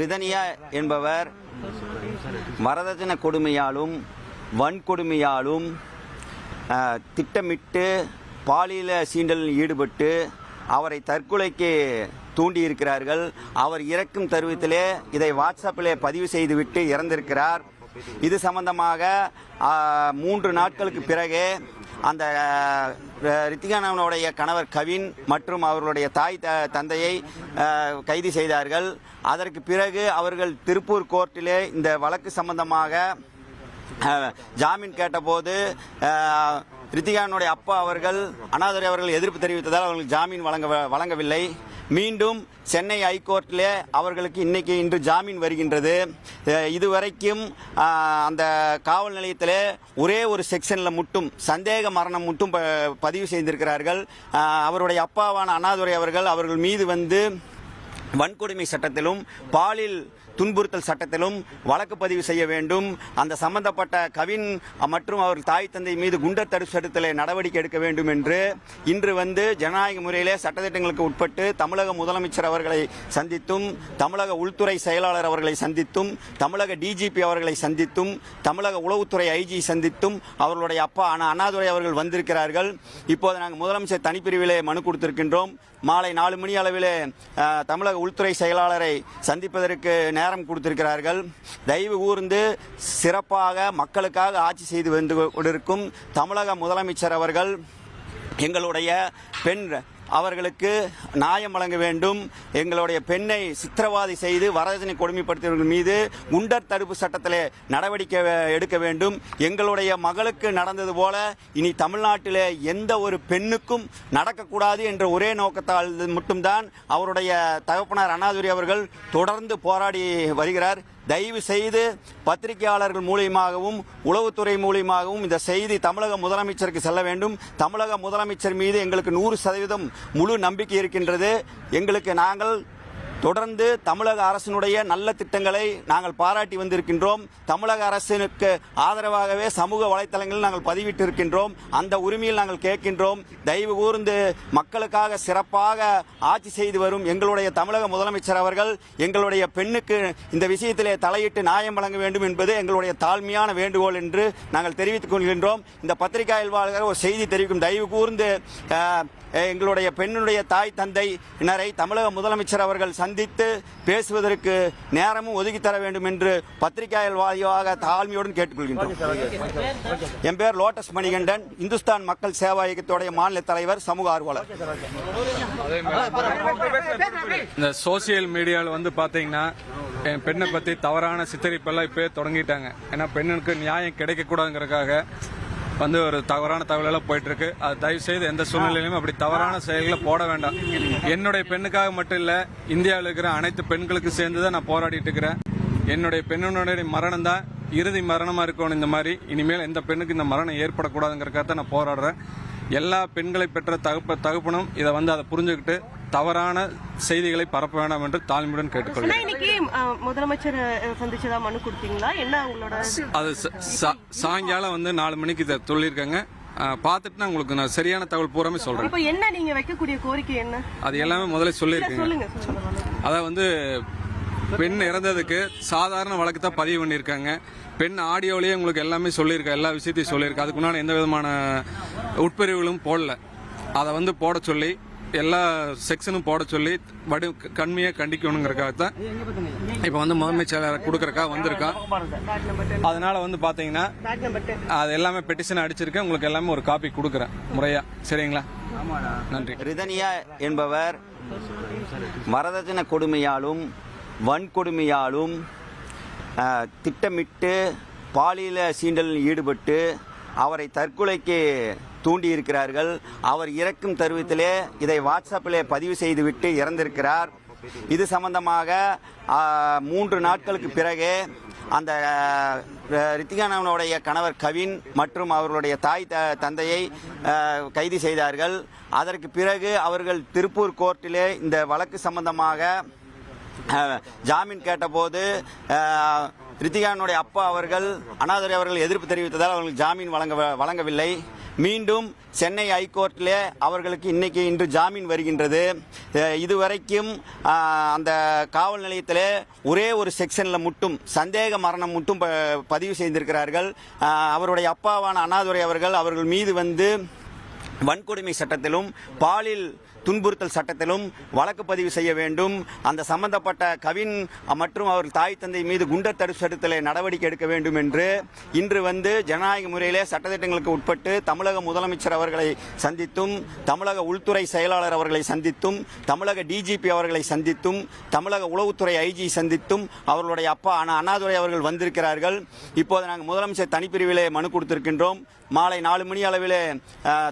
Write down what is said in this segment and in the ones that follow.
ரிதனியா. என்பவர் வரதட்சண கொடுமையாலும் வன்கொடுமையாலும் திட்டமிட்டு பாலியல சீண்டலில் ஈடுபட்டு அவரை தற்கொலைக்கு தூண்டியிருக்கிறார்கள். அவர் இறக்கும் தருவத்திலே இதை வாட்ஸ்அப்பிலே பதிவு செய்துவிட்டு இறந்திருக்கிறார். இது சம்பந்தமாக மூன்று நாட்களுக்கு பிறகு அந்த ரித்திகானவனுடைய கணவர் கவின் மற்றும் அவர்களுடைய தாய் த- தந்தையை கைது செய்தார்கள். அதற்கு பிறகு அவர்கள் திருப்பூர் கோர்ட்டிலே இந்த வழக்கு சம்பந்தமாக ஜாமீன் கேட்டபோது ரித்திகானுடைய அப்பா அவர்கள் அண்ணாதுரை அவர்கள் எதிர்ப்பு தெரிவித்ததால் அவர்களுக்கு ஜாமீன் வழங்க வழங்கவில்லை. மீண்டும் சென்னை ஹைகோர்ட்டிலே அவர்களுக்கு இன்னைக்கு இன்று ஜாமீன் வருகின்றது. இதுவரைக்கும் அந்த காவல் நிலையத்திலே ஒரே ஒரு செக்ஷனில் மட்டும் சந்தேக மரணம் மட்டும் ப- பதிவு செய்திருக்கிறார்கள். அவருடைய அப்பாவான அண்ணாதுரை அவர்கள் அவர்கள் மீது வந்து வன்கொடுமை சட்டத்திலும் பாலியல் துன்புறுத்தல் சட்டத்திலும் வழக்கு பதிவு செய்ய வேண்டும். அந்த சம்பந்தப்பட்ட கவின் மற்றும் அவர் தாய் தந்தை மீது குண்டர் தடுப்பு சட்டத்தில் நடவடிக்கை எடுக்க வேண்டும் என்று இன்று வந்து ஜனநாயக முறையிலே சட்டத்திட்டங்களுக்கு உட்பட்டு தமிழக முதலமைச்சர் அவர்களை சந்தித்தும் தமிழக உள்துறை செயலாளர் அவர்களை சந்தித்தும் தமிழக டிஜிபி அவர்களை சந்தித்தும் தமிழக உளவுத்துறை ஐஜி சந்தித்தும் அவர்களுடைய அப்பா அண்ணாதுரை அவர்கள் வந்திருக்கிறார்கள். இப்போது நாங்கள் முதலமைச்சர் தனிப்பிரிவிலே மனு கொடுத்திருக்கின்றோம். மாலை நாலு மணி அளவிலே தமிழக உள்துறை செயலாளரை சந்திப்பதற்கு நேரம் கொடுத்திருக்கிறார்கள். தயவு கூர்ந்து சிறப்பாக மக்களுக்காக ஆட்சி செய்து வந்து கொண்டிருக்கும் தமிழக முதலமைச்சர் அவர்கள் எங்களுடைய பெண் அவர்களுக்கு நியாயம் வழங்க வேண்டும். எங்களுடைய பெண்ணை சித்திரவாதி செய்து வரதட்சணை கொடுமைப்படுத்தியவர்கள் மீது குண்டர் தடுப்பு சட்டத்தில் நடவடிக்கை எடுக்க வேண்டும். எங்களுடைய மகளுக்கு நடந்தது போல இனி தமிழ்நாட்டில் எந்த ஒரு பெண்ணுக்கும் நடக்கக்கூடாது என்ற ஒரே நோக்கத்தால் மட்டும்தான் அவருடைய தகப்பனார் அண்ணாதுரை அவர்கள் தொடர்ந்து போராடி வருகிறார். தயவு செய்து பத்திரிகையாளர்கள் மூலியமாகவும் உளவுத்துறை மூலியமாகவும் இந்த செய்தி தமிழக முதலமைச்சருக்கு செல்ல வேண்டும். தமிழக முதலமைச்சர் மீது எங்களுக்கு நூறு சதவீதம் முழு நம்பிக்கை இருக்கின்றது. எங்களுக்கு நாங்கள் தொடர்ந்து தமிழக அரசினுடைய நல்ல திட்டங்களை நாங்கள் பாராட்டி வந்திருக்கின்றோம். தமிழக அரசினுக்கு ஆதரவாகவே சமூக வலைத்தளங்களில் நாங்கள் பதிவிட்டிருக்கின்றோம். அந்த உரிமையில் நாங்கள் கேட்கின்றோம். தயவு கூர்ந்து மக்களுக்காக சிறப்பாக ஆட்சி செய்து வரும் எங்களுடைய தமிழக முதலமைச்சர் அவர்கள் எங்களுடைய பெண்ணுக்கு இந்த விஷயத்திலே தலையிட்டு நியாயம் வழங்க வேண்டும் என்பது எங்களுடைய தாழ்மையான வேண்டுகோள் என்று நாங்கள் தெரிவித்துக் கொள்கின்றோம். இந்த பத்திரிகையில் வாழ்கிற ஒரு செய்தி தெரிவிக்கும் தயவு கூர்ந்து எங்களுடைய பெண்ணுடைய தாய் தந்தையினரை தமிழக முதலமைச்சர் அவர்கள் சந்தித்து பேசுவதற்கு நேரமும் ஒதுக்கி தர வேண்டும் என்று பத்திரிகையில் வாயிலாக தாழ்மையுடன் கேட்டுக்கொள்கின்றோம். என் பேர் லோட்டஸ் மணிகண்டன் இந்துஸ்தான் மக்கள் சேவா இயக்கத்துடைய மாநில தலைவர் சமூக ஆர்வலர். இந்த சோசியல் மீடியாவில் வந்து பார்த்தீங்கன்னா என் பெண்ணை பற்றி தவறான சித்தரிப்பெல்லாம் இப்போ தொடங்கிட்டாங்க. ஏன்னா பெண்ணுக்கு நியாயம் கிடைக்கக்கூடாதுங்கிறதுக்காக வந்து ஒரு தவறான தகவலெல்லாம் போயிட்டு இருக்கு அது தயவு செய்து எந்த சூழ்நிலையிலும் அப்படி தவறான செயல்களை போட வேண்டாம். என்னுடைய பெண்ணுக்காக மட்டும் இல்லை இந்தியாவில் இருக்கிற அனைத்து பெண்களுக்கு சேர்ந்து தான் நான் போராடிட்டு இருக்கிறேன். என்னுடைய பெண்ணுடைய மரணம் தான் இறுதி மரணமாக இருக்கணும் இந்த மாதிரி. இனிமேல் எந்த பெண்ணுக்கு இந்த மரணம் ஏற்படக்கூடாதுங்கிறக்காக தான் நான் போராடுறேன். எல்லா பெண்களை பெற்ற தகுப்ப தகுப்பனும் இதை வந்து அதை புரிஞ்சுக்கிட்டு தவறான செய்திகளை பரப்ப வேண்டாம் என்று தாழ்மையுடன் கேட்டுக்கொள்கிறேன். இன்னைக்கு முதலமைச்சர் அஹ், சந்திச்சதா மனு கொடுத்தீங்களா? என்ன உங்களோட அது ச- சா- சாயங்காலம் வந்து நாலு மணிக்கு இதை சொல்லியிருக்காங்க. பார்த்துட்டு நான் உங்களுக்கு நான் சரியான தகவல் பூராமே சொல்றேன். இப்ப என்ன நீங்க வைக்கக்கூடிய கோரிக்கை என்ன? அது எல்லாமே முதல்ல சொல்லியிருக்கேங்க. அதான் வந்து பெண் இறந்ததுக்கு சாதாரண வழக்கு தான் பதிவு பண்ணியிருக்காங்க. பெண் ஆடியோலயே உங்களுக்கு எல்லாமே சொல்லியிருக்கா எல்லா விஷயத்தையும் சொல்லியிருக்கா அதுக்குண்டான எந்த விதமான உட்பிரிவுகளும் போடல. அதை வந்து போட சொல்லி எல்லா செக்ஷனும் போட சொல்லி வடி கண்மையாக கண்டிக்கணுங்கிறக்காக தான் இப்போ வந்து முதன்மை செயலாளர் கொடுக்கறக்காக வந்திருக்கான் அதனால வந்து பார்த்தீங்கன்னா அது எல்லாமே பெட்டிஷன் அடிச்சிருக்கேன் உங்களுக்கு எல்லாமே ஒரு காப்பி கொடுக்குறேன். முறையா. சரிங்களா? நன்றி. ரிதனியா என்பவர் வரதட்சணை கொடுமையாலும் வன்கொடுமையாலும் திட்டமிட்டு பாலியல சீண்டலில் ஈடுபட்டு அவரை தற்கொலைக்கு தூண்டியிருக்கிறார்கள். அவர் இறக்கும் தருவத்திலே இதை வாட்ஸ்அப்பிலே பதிவு செய்துவிட்டு இறந்திருக்கிறார். இது சம்பந்தமாக மூன்று நாட்களுக்கு பிறகு அந்த ரித்திகானவனுடைய கணவர் கவின் மற்றும் அவர்களுடைய தாய் த- தந்தையை கைது செய்தார்கள். அதற்கு பிறகு அவர்கள் திருப்பூர் கோர்ட்டிலே இந்த வழக்கு சம்பந்தமாக ஜாமீன் கேட்டபோது அஹ், ரித்திகானுடைய அப்பா அவர்கள் அண்ணாதுரை அவர்கள் எதிர்ப்பு தெரிவித்ததால் அவர்களுக்கு ஜாமீன் வழங்க வழங்கவில்லை. மீண்டும் சென்னை ஹைகோர்ட்டிலே அவர்களுக்கு இன்னைக்கு இன்று ஜாமீன் வருகின்றது. இதுவரைக்கும் அந்த காவல் நிலையத்தில் ஒரே ஒரு செக்ஷனில் மட்டும் சந்தேக மரணம் மட்டும் ப- பதிவு செய்திருக்கிறார்கள். அவருடைய அப்பாவான அண்ணாதுரை அவர்கள் அவர்கள் மீது வந்து வன்கொடுமை சட்டத்திலும் பாலியல் துன்புறுத்தல் சட்டத்திலும் வழக்கு பதிவு செய்ய வேண்டும். அந்த சம்பந்தப்பட்ட கவின் மற்றும் அவர் தாய் தந்தை மீது குண்டர் தடுப்பு சட்டத்தில் நடவடிக்கை எடுக்க வேண்டும் என்று இன்று வந்து ஜனநாயக முறையிலே சட்டத்திட்டங்களுக்கு உட்பட்டு தமிழக முதலமைச்சர் அவர்களை சந்தித்தும் தமிழக உள்துறை செயலாளர் அவர்களை சந்தித்தும் தமிழக டிஜிபி அவர்களை சந்தித்தும் தமிழக உளவுத்துறை ஐஜி சந்தித்தும் அவர்களுடைய அப்பா அண்ணா அண்ணாதுரை அவர்கள் வந்திருக்கிறார்கள். இப்போது நாங்கள் முதலமைச்சர் தனிப்பிரிவிலே மனு கொடுத்திருக்கின்றோம். மாலை நாலு மணி அளவிலே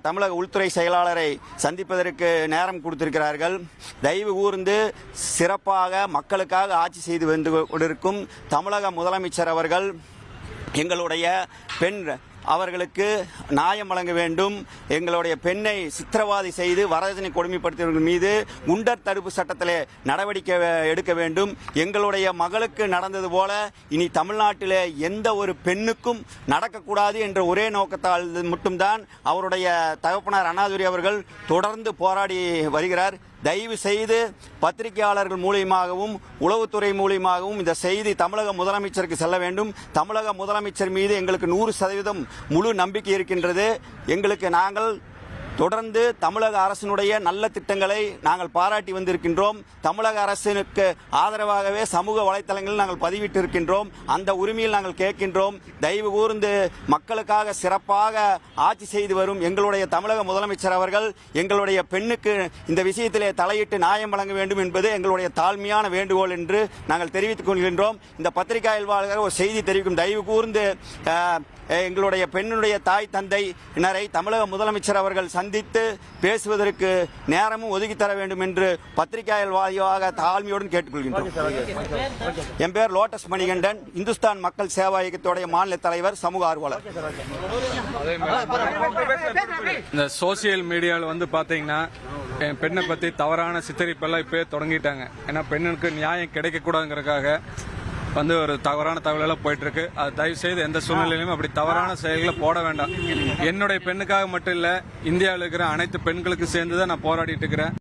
தமிழக உள்துறை செயலாளரை சந்திப்பதற்கு நேரம் கொடுத்திருக்கிறார்கள். தயவு கூர்ந்து சிறப்பாக மக்களுக்காக ஆட்சி செய்து வந்து கொண்டிருக்கும் தமிழக முதலமைச்சர் அவர்கள் எங்களுடைய பெண் அவர்களுக்கு நியாயம் வழங்க வேண்டும். எங்களுடைய பெண்ணை சித்திரவாதி செய்து வரதட்சணை கொடுமைப்படுத்தியவர்கள் மீது குண்டர் தடுப்பு சட்டத்தில் நடவடிக்கை எடுக்க வேண்டும். எங்களுடைய மகளுக்கு நடந்தது போல இனி தமிழ்நாட்டில் எந்த ஒரு பெண்ணுக்கும் நடக்கக்கூடாது என்ற ஒரே நோக்கத்தால் மட்டும்தான் அவருடைய தகப்பனார் அண்ணாதுரை அவர்கள் தொடர்ந்து போராடி வருகிறார். தயவு செய்து பத்திரிகையாளர்கள் மூலியமாகவும் உளவுத்துறை மூலியமாகவும் இந்த செய்தி தமிழக முதலமைச்சருக்கு செல்ல வேண்டும். தமிழக முதலமைச்சர் மீது எங்களுக்கு நூறு சதவீதம் முழு நம்பிக்கை இருக்கின்றது. எங்களுக்கு நாங்கள் தொடர்ந்து தமிழக அரசினுடைய நல்ல திட்டங்களை நாங்கள் பாராட்டி வந்திருக்கின்றோம். தமிழக அரசினுக்கு ஆதரவாகவே சமூக வலைத்தளங்களில் நாங்கள் பதிவிட்டிருக்கின்றோம். அந்த உரிமையில் நாங்கள் கேட்கின்றோம். தயவு கூர்ந்து மக்களுக்காக சிறப்பாக ஆட்சி செய்து வரும் எங்களுடைய தமிழக முதலமைச்சர் அவர்கள் எங்களுடைய பெண்ணுக்கு இந்த விஷயத்திலே தலையிட்டு நியாயம் வழங்க வேண்டும் என்பது எங்களுடைய தாழ்மையான வேண்டுகோள் என்று நாங்கள் தெரிவித்துக் கொள்கின்றோம். இந்த பத்திரிகை அயல்வாளர்கள் ஒரு செய்தி தெரிவிக்கும். தயவு கூர்ந்து எங்களுடைய பெண்ணுடைய தாய் தந்தை தந்தையினரை தமிழக முதலமைச்சர் அவர்கள் சந்தித்து பேசுவதற்கு நேரமும் ஒதுக்கி தர வேண்டும் என்று பத்திரிகையாளர் வாயிலாக தாழ்மையுடன் கேட்டுக்கொள்கின்றோம். என் பேர் லோட்டஸ் மணிகண்டன். இந்துஸ்தான் மக்கள் சேவா இயக்கத்துடைய மாநில தலைவர் சமூக ஆர்வலர். இந்த சோசியல் மீடியாவில் வந்து பார்த்தீங்கன்னா என் பெண்ணை பற்றி தவறான சித்தரிப்பெல்லாம் இப்போயே தொடங்கிட்டாங்க. ஏன்னா பெண்ணுக்கு நியாயம் கிடைக்கக்கூடாதுங்கிறதுக்காக வந்து ஒரு தவறான தகவலெல்லாம் போயிட்டு இருக்கு அது தயவு செய்து எந்த சூழ்நிலையிலும் அப்படி தவறான செயல்களை போட வேண்டாம். என்னுடைய பெண்ணுக்காக மட்டும் இல்லை இந்தியாவில் இருக்கிற அனைத்து பெண்களுக்கு சேர்ந்து தான் நான் போராடிட்டு இருக்கிறேன்.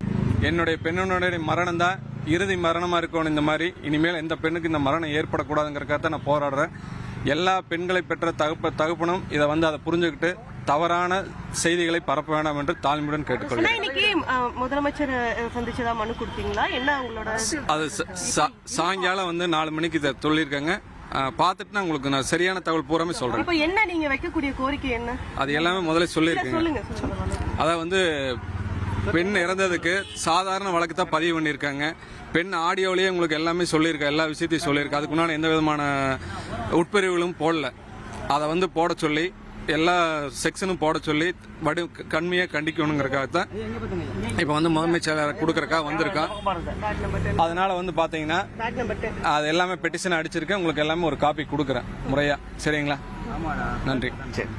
என்னுடைய பெண்ணுடைய மரணம் தான் இறுதி மரணமாக இருக்கணும் இந்த மாதிரி. இனிமேல் எந்த பெண்ணுக்கு இந்த மரணம் ஏற்படக்கூடாதுங்கிறக்காக தான் நான் போராடுறேன். எல்லா பெண்களை பெற்ற தகுப்ப தகுப்பனும் இதை வந்து அதை புரிஞ்சுக்கிட்டு தவறான செய்திகளை பரப்ப வேண்டாம் என்று தாழ்மையுடன் கேட்டுக்கொள்கிறேன். இன்னைக்கு முதலமைச்சர் சந்திச்சதா மனு கொடுத்தீங்களா? என்ன உங்களோட அது சாயங்காலம் வந்து நாலு மணிக்கு இதை சொல்லியிருக்காங்க. பார்த்துட்டு நான் உங்களுக்கு நான் சரியான தகவல் பூராமே சொல்றேன். இப்ப என்ன நீங்க வைக்கக்கூடிய கோரிக்கை என்ன? அது எல்லாமே முதல்ல சொல்லியிருக்கேங்க. அதான் வந்து பெண் இறந்ததுக்கு சாதாரண வழக்கு தான் பதிவு பண்ணியிருக்காங்க. பெண் ஆடியோவிலேயே உங்களுக்கு எல்லாமே சொல்லியிருக்கா எல்லா விஷயத்தையும் சொல்லியிருக்கா அதுக்கு முன்னாடி எந்த விதமான உட்பிரிவுகளும் போடல. அதை வந்து போட சொல்லி எல்லா செக்ஷனும் போட சொல்லி வடி கண்மையாக கண்டிக்கணுங்கிறக்காக தான் இப்போ வந்து முதன்மை செயலாளர் கொடுக்கறக்காக வந்திருக்கா. பேட் நம்பர் அதனால வந்து பார்த்தீங்கன்னா அது எல்லாமே பெட்டிஷன் அடிச்சிருக்கேன் உங்களுக்கு எல்லாமே ஒரு காப்பி கொடுக்குறேன். முறையா. சரிங்களா? நன்றி. சரி.